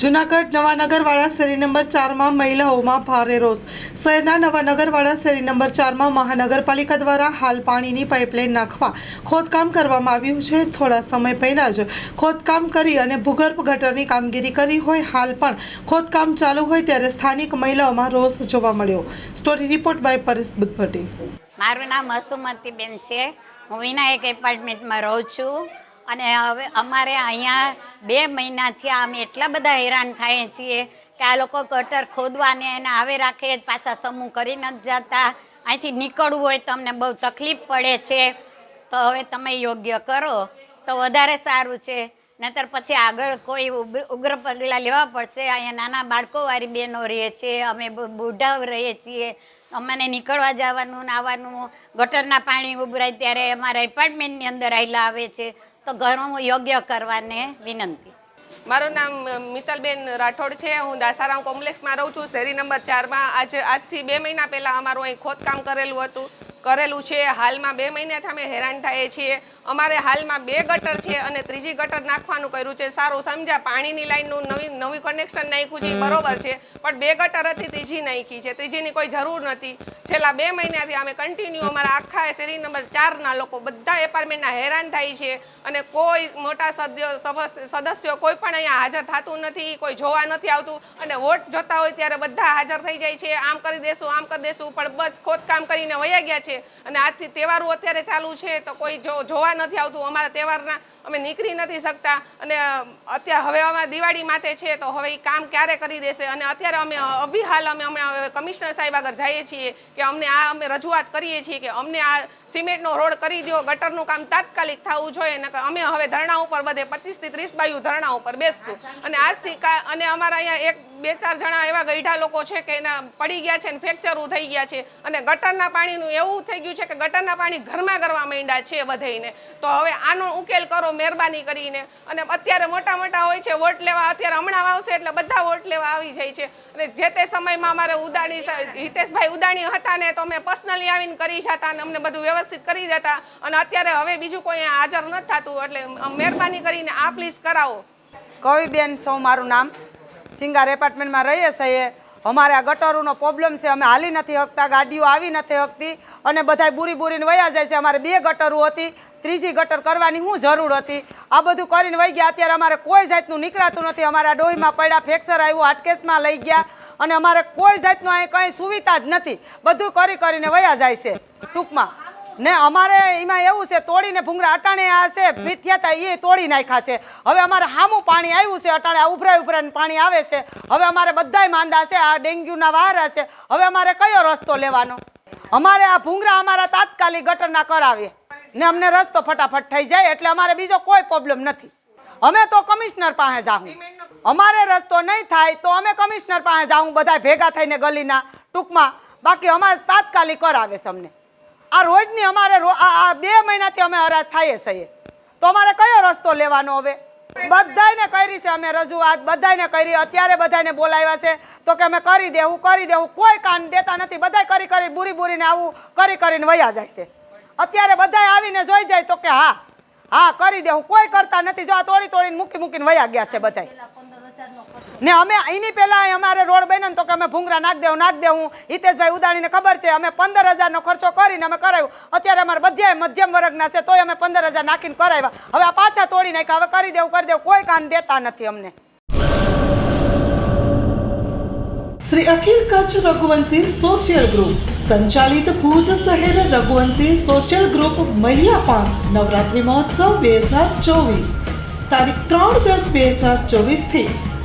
જુનાગઢ નવાનગરવાળા શેરી નંબર ચારમાં મહિલાઓમાં ભારે રોષ. શહેરના નવાનગરવાળા શેરી નંબર ચારમાં મહાનગરપાલિકા દ્વારા હાલ પાણીની પાઇપલાઇન નાખવા ખોદકામ કરવામાં આવ્યું છે. થોડા સમય પહેલાં જ ખોદકામ કરી અને ભૂગર્ભ ગટરની કામગીરી કરી હોય, હાલ પણ ખોદકામ ચાલુ હોય ત્યારે સ્થાનિક મહિલાઓમાં રોષ જોવા મળ્યો. Story report by Paresh Buddhbhatti. મારું નામ અસુમતીબેન છે. હું વિનાયક એપાર્ટમેન્ટમાં રહું છું. અને હવે અમારે અહીંયા બે મહિનાથી અમે એટલા બધા હેરાન થઈએ છીએ કે આ લોકો ગટર ખોદવાને એને આવે રાખે પાછા સમૂહ કરી નથી જતા. અહીંથી નીકળવું હોય તો અમને બહુ તકલીફ પડે છે. તો હવે તમે યોગ્ય કરો. તો વધારે સારું છે. નહીતર પછી આગળ કોઈ ઉગ્ર- પગલાં લેવા પડશે. અહીંયા નાના બાળકોવાળી બહેનો રહે છે. અમે બુ- બુઢાઓ રહીએ છીએ. અમને નીકળવા જવાનું આવવાનું ગટરના પાણી ઉભરાય ત્યારે અમારા એપાર્ટમેન્ટની અંદર આવેલા આવે છે. તો ઘરમાં યોગ્ય કરવાને વિનંતી. મારું નામ મિતલબેન રાઠોડ છે. હું દાસારામ કોમ્પ્લેક્સમાં રહું છું. શેરી નંબર ચારમાં. આજે, આજથી બે મહિના પહેલાં અમારું અહીં ખોદકામ કરેલું હતું. કરેલું છે. હાલમાં બે મહિનાથી અમે હેરાન થઈએ છીએ. અમારે હાલમાં બે ગટર છે અને ત્રીજી ગટર નાખવાનું કર્યું છે. સારું સમજ્યા, પાણીની લાઈનનું નવી નવી કનેક્શન નાખ્યું છે, બરોબર છે. પણ બે ગટર હતી, ત્રીજી નાખી છે. ત્રીજીની કોઈ જરૂર નથી. છેલ્લા બે મહિનાથી અમે કન્ટિન્યુ અમારા આખા શેરી નંબર ચારના લોકો બધા એપાર્ટમેન્ટના હેરાન થાય છે. અને કોઈ મોટા સભસ- સદસ્યો કોઈ પણ અહીંયા હાજર થતું નથી, કોઈ જોવા નથી આવતું. અને વોટ જોતા હોય ત્યારે બધા હાજર થઈ જાય છે. આમ કરી દેશું, આમ કરી દેશું. પણ બસ ખોદકામ કરીને વયા ગયા છે. અને આજથી તહેવારો અત્યારે ચાલુ છે તો કોઈ જોવા નથી આવતું, અમારા તહેવારના અમે નીકળી નથી શકતા. અને અત્યારે હવે અમારે દિવાળી માથે છે તો હવે એ કામ ક્યારે કરી દેશે? અને અત્યારે અમે અભિહાલ અમે હમણાં કમિશનર સાહેબ આગળ જઈએ છીએ કે અમને આ અમે રજૂઆત કરીએ છીએ કે અમને આ સિમેન્ટનો રોડ કરી દો ગટરનું કામ તાત્કાલિક થવું જોઈએ અમે હવે ધરણા ઉપર બધે પચીસથી ત્રીસ બાયુ ધરણા ઉપર બેસશું. અને આજથી અને અમારા અહીંયા એક બે ચાર જણા એવા ગઈઢા લોકો છે કે એના પડી ગયા છે ને ફ્રેક્ચરું થઈ ગયા છે. અને ગટરના પાણીનું એવું થઈ ગયું છે કે ગટરના પાણી ઘરમાં કરવા માંડ્યા છે બધેને તો હવે આનો ઉકેલ કરો મહેરબાની કરીને. અને અત્યારે મોટા મોટા હોય છે, વોટ લેવા અત્યારે હમણાં આવશે એટલે બધા વોટ લેવા આવી જાય છે. અને જે તે સમયમાં અમારે ઉદાણી હિતેશભાઈ ઉદાણી હતા ને તો અમે પર્સનલી આવીને કરી જતા અને અમને બધું વ્યવસ્થિત કરી દેતા અને અત્યારે હવે બીજું કોઈ હાજર નથી થતું, એટલે મહેરબાની કરીને આ પ્લીઝ કરાવો. કવિબેન સૌ મારું નામ. સિંગાર એપાર્ટમેન્ટમાં રહીએ છીએ. અમારે આ ગટરોનો પ્રોબ્લેમ છે. અમે હાલી નથી શકતા ગાડીઓ આવી નથી શકતી અને બધાય બુરી બુરીને વયા જાય છે. અમારે બે ગટરો હતી, ત્રીજી ગટર કરવાની શું જરૂર હતી. આ બધું કરીને વહી ગયા. અત્યારે અમારે કોઈ જાતનું નીકળાતું નથી. અમારા ડોહીમાં પડ્યા, ફ્રેક્ચર આવ્યું હાટકેસમાં લઈ ગયા અને અમારે કોઈ જાતનું અહીં કંઈ સુવિધા જ નથી. બધું કરી કરીને વયા જાય છે ટૂંકમાં. ને અમારે એમાં એવું છે, તોડીને ભૂંગરા અટાણે આ છે ફીટ થયા હતા એ તોડી નાખ્યા છે. હવે અમારે હામું પાણી આવ્યું છે, અટાણે આ ઉભરાય ઉભરાને પાણી આવે છે. હવે અમારે બધાય માંદા છે, આ ડેન્ગ્યુના વારા છે. હવે અમારે કયો રસ્તો લેવાનો? અમારે આ ભૂંગરા અમારા તાત્કાલિક ગટરના કરાવીએ ને અમને રસ્તો ફટાફટ થઈ જાય, એટલે અમારે બીજો કોઈ પ્રોબ્લેમ નથી. અમે તો કમિશનર પાસે જાઉં અમારે રસ્તો નહીં થાય તો અમે કમિશનર પાસે જાઉં બધા ભેગા થઈને ગલીના ટૂંકમાં. બાકી અમારે તાત્કાલિક કરાવે છે અમને. આ રોજની અમારે આ બે મહિનાથી અમે હરાજ થઈએ છીએ. તો અમારે કયો રસ્તો લેવાનો હવે? બધાને કરી છે અમે રજૂઆત, બધાયને કરી. અત્યારે બધાને બોલાવ્યા છે. તો કે અમે કરી દેવું કરી દેવું કોઈ કાન દેતા નથી. બધાય કરી કરી બુરી બુરીને આવું કરી કરીને વયા જાય છે. અત્યારે બધા આવીને જોઈ જાય તો કે હા હા, કરી દેવું કોઈ કરતા નથી. જો આ તોડી તોડીને મૂકી મૂકીને વયા ગયા છે બધાય. ને અમે એની પહેલાં અમારે રોડ બન્યો ને તો કે અમે ભૂંગરા નાખ દેવું નાખ દેવું. હિતેશભાઈ ઉદાણીને ખબર છે, અમે પંદર હજારનો ખર્ચો કરીને અમે કરાવ્યું. અત્યારે અમારે બધા મધ્યમ વર્ગના છે, તોય અમે પંદર હજાર નાખીને કરાવ્યા. હવે આ પાછા તોડી નાખ્યા, હવે કરી દેવું કરી દેવું. કોઈ કાન દેતા નથી અમને. શ્રી અખિલ કચ્છ રઘુવંશી સોશિયલ ગ્રુપ સંચાલિત ભુજ શહેર રઘુવંશી સોશિયલ ગ્રુપ મહિલા પાર્ક નવરાત્રિ મહોત્સવ બે હજાર ચોવીસ. તારીખ ત્રણ દસ બે હજાર ચોવીસથી